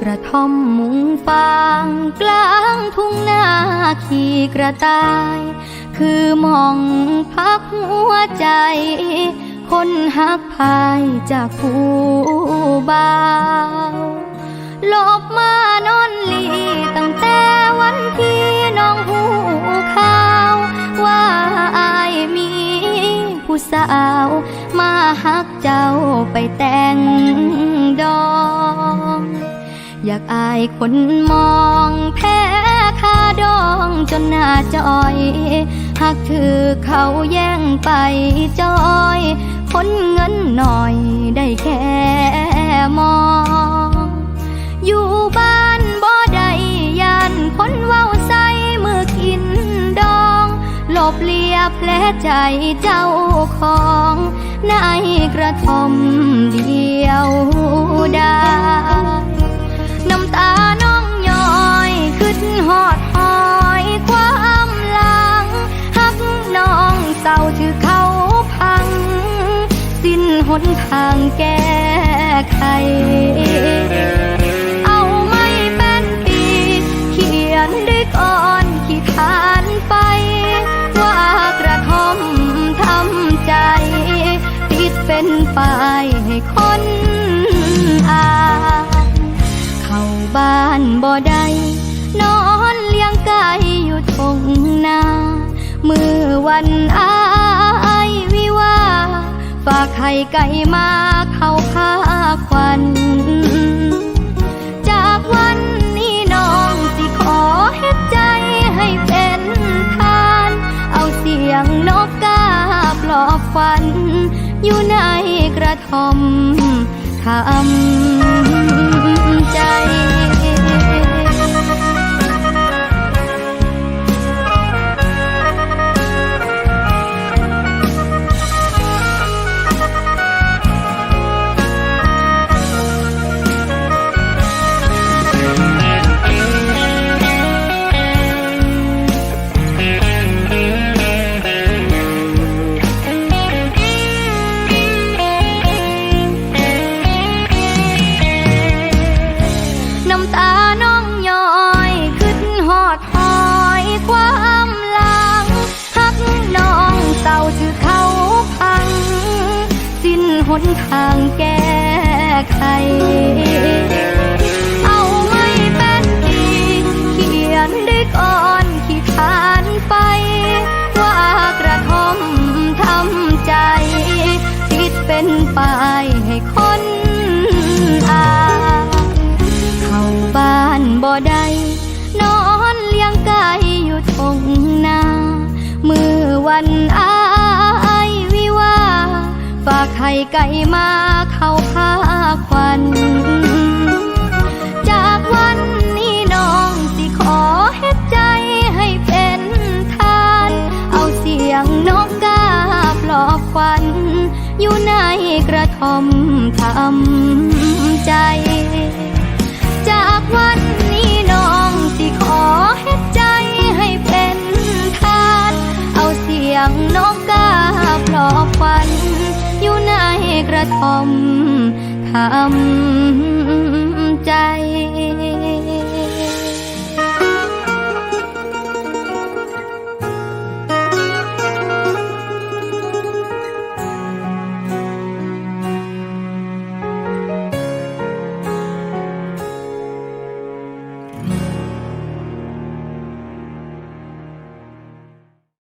กระท่อมมุงฟางกลางทุ่งนาขี่กระต่าย คือมองพักหัวใจ คนหักพายจากผู้บ่าวลบมานอน สาว มาหักเจ้าไปแต่งดอง อยากอายคนมองแพ้คาดองจนหน้าจอยหักถือเขาแย่งไปจอย คนเงินหน่อยได้แค่ แผลใจเจ้าของในกระท่อมเดียวด้น้ำตาน้องย้อยขึ้นหอดหอยความหลังหักน้องเศร้าถือเขาพัง สิ้นหนทางแก้ไข เป็นป้ายให้คนอ่านเข้าบ้านบ่ได้นอนเลี้ยงไก่อยู่ทงนามือวันอายวิวาฝากไข่ไก่มาเข้าพาควัน ระทมทำใจ ทางแก้ไข เอาไม่เป็นอีเขียนด้วยก่อนขีดขานไป ว่ากระทอมทำใจ ติดเป็นป้ายให้คนอ่านเข้าบ้านบ่ได้ ไข่ไก่มาเข้าพาควันจากวันนี้น้องสิขอเฮ็ดใจให้เป็นทาน เอาเสียงนกกาปลอบควัน อยู่ในกระท่อมทำใจ จากวันนี้ คำใจ